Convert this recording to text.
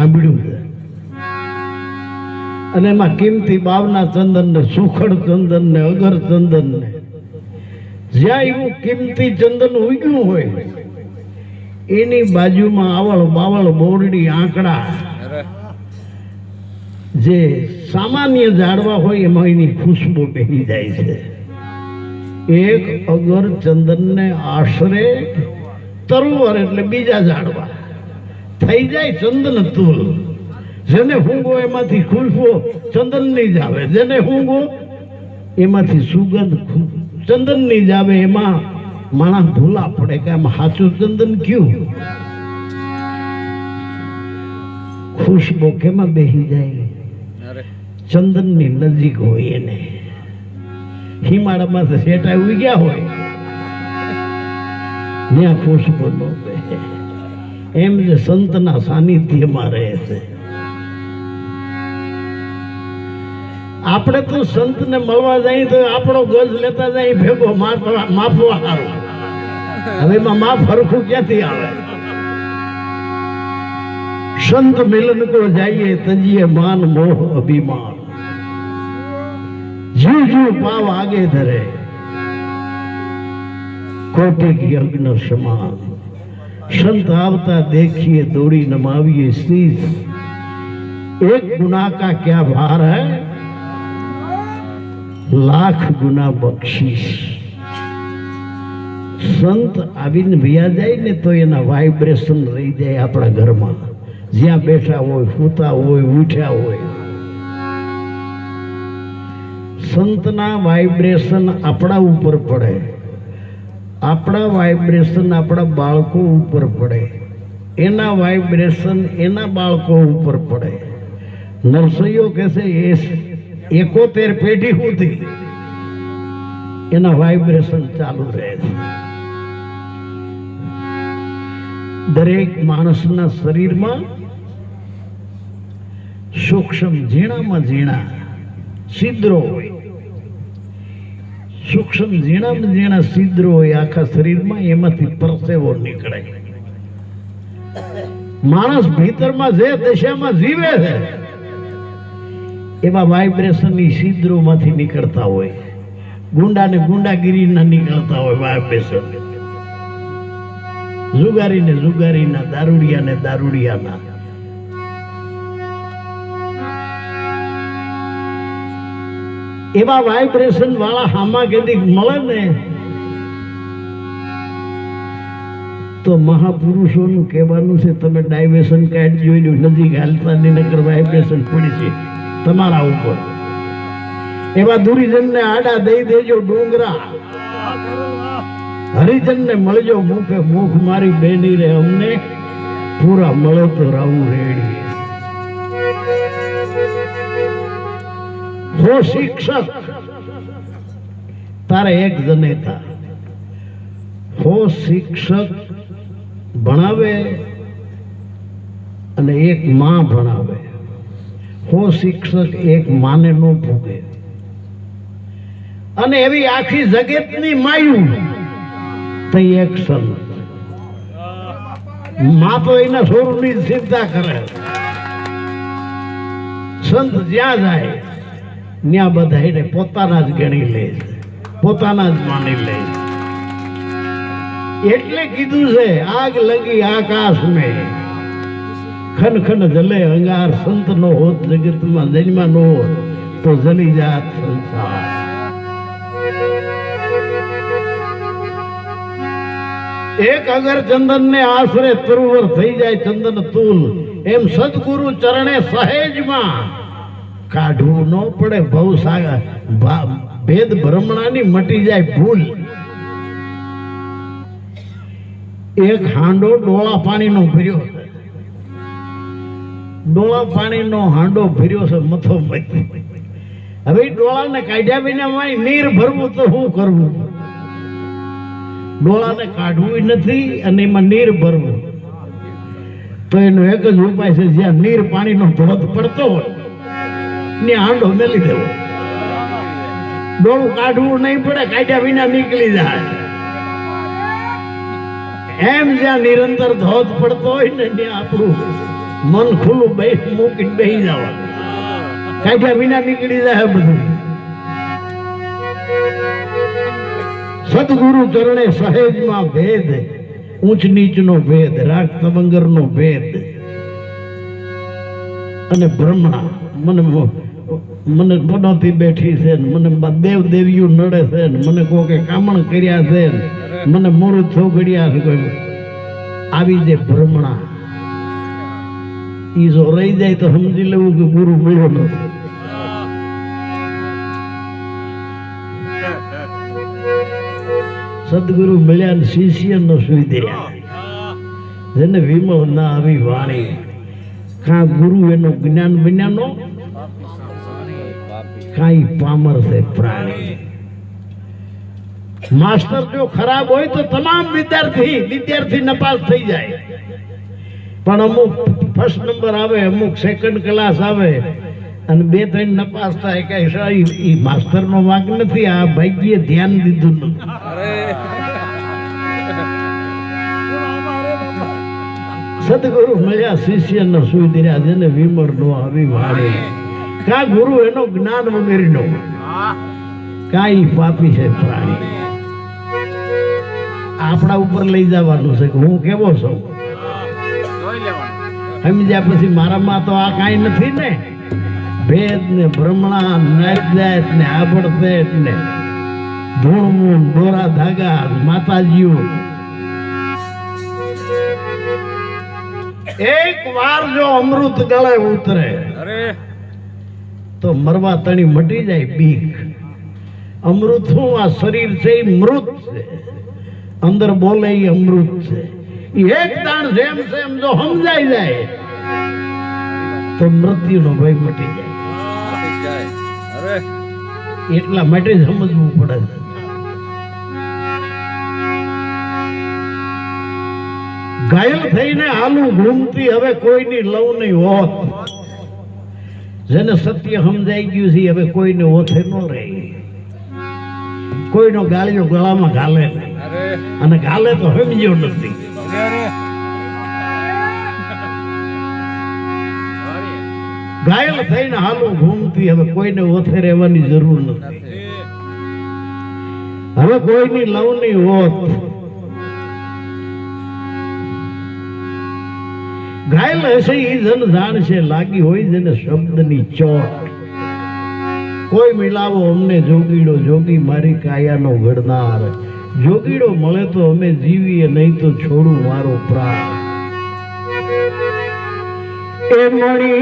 સાંભળ્યું અને એમાં કિંમતી બાવના ચંદન ને સુખડ ચંદન ને અગર ચંદન ને જ્યાં એવું કિંમતી ચંદન ઉગ્યું હોય, એની બાજુમાં આવળ બાવળ બોરડી આંકડા જે સામાન્ય ઝાડવા હોય એમાં એની ખુશ્બુ બેહી જાય છે. એક અગર ચંદનને આશરે તરુવર એટલે બીજા ઝાડવા. થઈ જાય ચંદન તુલ જેને હુંગો એમાંથી ખુશ્બુ ચંદનની જ આવે. જેને હુંગો એમાંથી સુગંધ ચંદનની જ આવે. એમાં માણસ ભૂલા પડે કે આમ સાચું ચંદન કયું? ખુશબો કેમાં બેસી જાય? ચંદનની નજીક હોય એને. હિમાળામાં શેટા ઉગ્યા હોય. ત્યાં ખુશબો ન બેસે એમ જે સંતના સાનિધ્યમાં રહે છે. આપણે તો સંતને મળવા જાય તો આપણો ગજ લેતા જાય, ભેગો માપવા સારું હવે એમાં માફ હરખું ક્યાંથી આવે? સંત મિલન કો જાઈએ તજીએ માન મોહ અભિમાન. જીવ જીવ પાવ આગે ધરે. કોટિક યજ્ઞ સમાન. સંત આવતા દેખીએ, દોડી નમાવીએ શીશ એક ગુના કા ક્યા ભાર હૈ? લાખ ગુના બક્ષીશ સંત આવીને ભૈયા જાય ને તો એના વાઇબ્રેશન રહી જાય આપણા ઘરમાં. જ્યાં બેઠા હોય, સૂતા હોય, ઉઠ્યા હોય. સંતના વાઇબ્રેશન આપણા ઉપર પડે. આપણા વાઇબ્રેશન આપણા બાળકો ઉપર પડે. એના વાઇબ્રેશન એના બાળકો ઉપર પડે. નરસૈયો કહેશે એકોતેર પેઢી સુધી એના વાઇબ્રેશન ચાલુ રહે છે. દરેક માણસના શરીરમાં સૂક્ષ્મ ઝીણામાં ઝીણા છિદ્રો હોય. સૂક્ષ્મ ઝીણામાં ઝીણા છિદ્રો હોય આખા શરીરમાં એમાંથી પરસેવો નીકળે. માણસ ભીતરમાં જે દશામાં જીવે છે, એવા વાઇબ્રેશનની છિદ્રોમાંથી નીકળતા હોય. ગુંડા ને ગુંડાગીરીના નીકળતા હોય વાઇબ્રેશન જુગારીના દારૂડિયા ને દારૂડિયાના એવા વાઇબ્રેશન વાળા હામા કેદી મળે ને, તો મહાપુરુષોનું કહેવાનું છે, તમે ડાયવેશન કાર્ડ જોઈ લો, નજીક હાલતા ની નગર વાઇબ્રેશન પડી છે તમારા ઉપર. એવા દુરીજનને આડા દઈ દેજો ડુંગરા. હરિજનને મળજો મુખે, મુખ મારી બેની રે, અમને પૂરા મળે તો રાવું રેડી. હો શિક્ષક, તારે એક જનેતા હો શિક્ષક ભણાવે અને એક માં ભણાવે. હો શિક્ષક એક માને નો ભોગે. અને એવી આખી જગતની માયું તે એક સંતમાં તો એના સ્વરૂપની ચિંતા કરે. સંત જ્યાં જાય ત્યાં બધા એને પોતાના જ ગણી લે પોતાના જ માની લે એટલે કીધું છે, આગ લગી આકાશ મેં ખન ખન જલે અંગાર સંત નો હોત, જગતમાં જન્મા નો હોત, તો જલી જાત સંસાર. એક અગર ચંદન ને આશરે તરુવર થઈ જાય, ચંદન તુલ, એમ સદગુરુ ચરણે સહેજમાં કાઢવું ન પડે. સાગર ભા- ભેદ ભ્રમણાની મટી જાય ભૂલ. એક હાંડો ડોળા પાણીનો ભર્યો ડોળા પાણીનો હાંડો ભર્યો છે મથો મથી હવે ડોળાને કાઢ્યા વિના માય નીર ભરવું તો શું કરવું? ડોળાને કાઢવું નથી અને એમાં નીર ભરવું. તો એનો એક જ ઉપાય છે, જ્યાં નીર પાણીનો ધોધ પડતો હોય ને હાંડો મેલી દેવો. ડોળું કાઢવું નહીં પડે, કાઢ્યા વિના નીકળી જાય. એમ જ્યાં નિરંતર ધોધ પડતો હોય ને ત્યાં આપણું મન ખુલ્લું બે મૂકીને બેસી જવા કાઢ્યા વિના નીકળી જાય બધું. સદગુરુ ચરણે સહેજમાં ભેદ, ઊંચ નીચનો ભેદ, રાગ તવંગરનો ભેદ. અને બ્રહ્મણા મને મને પનોતી બેઠી છે મને દેવ દેવીઓ નડે છે મને કોકે કામણ કર્યા છે મને મોરું થોગડ્યા છે આવી જે ભ્રમણા. ઈ જો રહી જાય તો સમજી લેવું કે ગુરુ મળ્યો નથી સદગુરુ મળ્યા શિષ્ય ન સુઈ દયા જેને વિમો ના આવી વાણી. કા ગુરુ એનો જ્ઞાન વિજ્ઞાનો કાંઈ પામર છે પ્રાણી. માસ્ટર જો ખરાબ હોય તો તમામ વિદ્યાર્થી વિદ્યાર્થી નપાસ થઈ જાય. પણ અમુક ફર્સ્ટ નંબર આવે અમુક સેકન્ડ ક્લાસ આવે અને બે ત્રણ નપાસ થાય કે એ માસ્ટર નો વાંક નથી આ ભાગ્યે ધ્યાન દીધું નથી. સદગુરુ મળ્યા શિષ્ય ન સુઈ રહ્યા જેને વિમર નો આવી વાળે કા ગુરુ એનો જ્ઞાન વગેરેનો કાઈ પાપી છે પ્રાણી. આપણા ઉપર લઈ જવાનું છે કે હું કેવો છું? સમજ્યા પછી મારામાં તો આ કાંઈ નથી ને? ભેદ ને ભ્રમણા નાચદાચ ને આબડતેટ ને ધૂણમૂણ દોરા ધાગા માતાજીઓ. એક વાર જો અમૃત ગળે ઉતરે તો મરવા તણી મટી જાય બીક. અમૃત શું? આ શરીર છે એ મૃત છે. અંદર બોલે એ અમૃત છે. ઈ એક દાણ જેમ સેમ જો સમજાઈ જાય તો મૃત્યુનો ભય મટી જાય. એટલા માટે સમજવું પડે. ઘાયલ થઈને આલુ ઘૂમતી હવે કોઈની લવ નહીં હોત. જેને સત્ય સમજાઈ ગયું છે હવે કોઈને ઓથે ન રહે. કોઈનો ગાળિયો ગળામાં ગાલે અને ગાલે તો સમજ્યો નથી. ઘાયલ થઈને હાલો ઘૂમતી હવે કોઈને ઓથે રહેવાની જરૂર નથી. હવે કોઈની લવની નહીં ઘાયલ હશે એ જન જાણશે લાગી હોય જેને શબ્દની ચોટ. કોઈ મિલાવો અમને જોગીડો, જોગી મારી કાયાનો ઘડનાર જોગીડો મળે તો અમે જીવીએ, નહીં તો છોડું મારો પ્રાણ. એ મણી